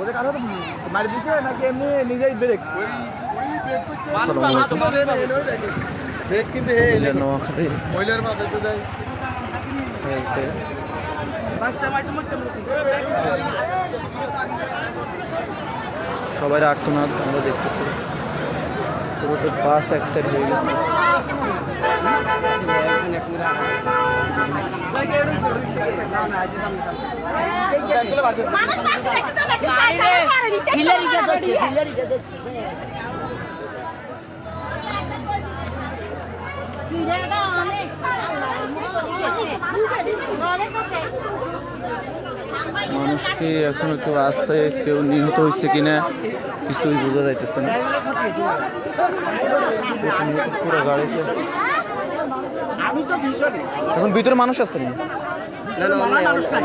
ওদের কারও মারি দিছে নাকি এমনি নিজেই ব্রেক ব্রেক কিন্তু হে মহিলার মাথায় তো যায় সবাই আর্তনাদ আমরা দেখতেছি। পুরোটা বাস এক সাইড হয়ে গেছে। মানুষ বাঁচি হিলারি কে এখনও কেউ আসছে কেউ নিহত হয়েছে কিনা কিছুই বোঝা যাইতেছে না। এখানে পুরো গাড়িতে আমি তো ভীষণই। এখন ভিতরে মানুষ আছে না মনে হয় মানুষ নাই।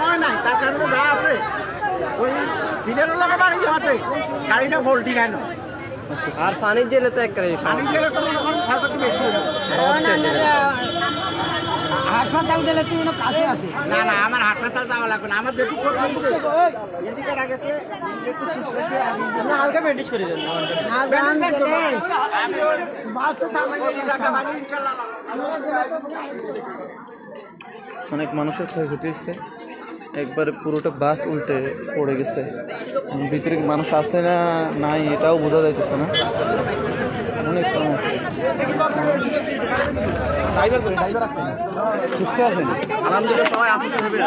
মনে নাই তার কারণে যা আছে ওই ফিলের লোকে বাড়ি যাওয়াতে গাড়িটা ভোল্টি নাই আর পানির জেলে তো এক পানির জেলে তো মনে করেন বেশি। হাসপাতাল গেলে তুই কাছে আছে। না না আমার হাসপাতাল যাওয়া লাগবে না। আমার যেটুকু হয়েছে এদিকে আর হালকা ব্যান্ডেজ করে দেন না অনেক মানুষের ক্ষয়ক্ষতি হয়েছে। একবারে পুরোটা বাস উল্টে পড়ে গেছে। ভিতরে মানুষ আছে না নাই এটাও বোঝা যাইতেছে না। অনেক মানুষ। সুস্থ আছেন আলহামদুলিল্লাহ সবাই আছে সেভে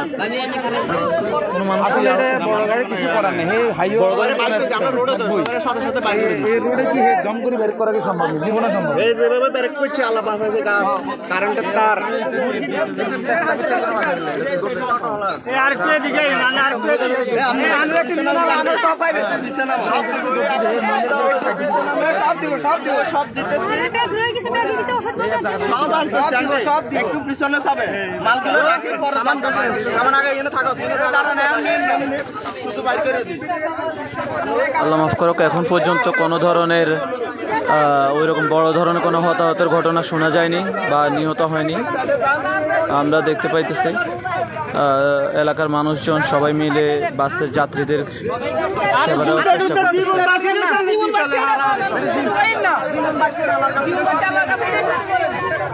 কোনো মানুষ কি বড় গাড়ি কিছু করার নেই। হে হাইওয়ে বড় গাড়ি বাইরে আমরা রোডে তো সাথে সাথে বাইরে এই রোডে কি হে জম করে বের করা কি সম্ভব? না জীবনে সম্ভব? এই যেভাবে ব্রেক করছে আল্লাহ পাক হয়েছে গাছ কারেন্টের তার। এই আর একটু এদিকে মানে আর একটু এদিকে আপনি আনু একটু নিচে নামা। সব পাইবে। নিচে নামা সব দিব সব দিব সব দিতেছি সব আনতেছি আমি সব একটু পিছনে যাবে। মালগুলো রাখি পরে সামান সামান আগে এনে থাকো তুমি দাঁড়া না শুধু বাইক করে দিই আল্লাহ মাফ করুক এখন পর্যন্ত কোনো ধরনের ওই রকম বড় ধরনের কোনো হতাহতের ঘটনা শোনা যায়নি বা নিহত হয়নি। আমরা দেখতে পাইতেছি আহ, এলাকার মানুষজন সবাই মিলে বাসের যাত্রীদের সেবা দেওয়ার চেষ্টা করতেছে।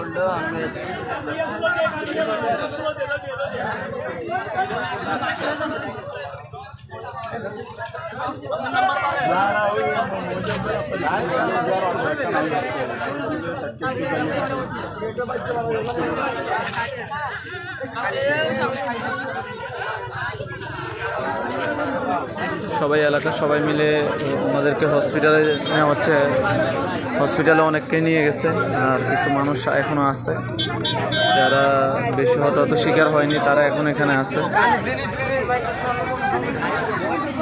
করল আমরা সবাই এলাকার সবাই মিলে ওনাদেরকে হসপিটালে নেওয়া হচ্ছে। হসপিটালে অনেককে নিয়ে গেছে আর কিছু মানুষ এখনও আছে। যারা বেশি হতাহত শিকার হয়নি, তারা এখন এখানে আছে। Thank you.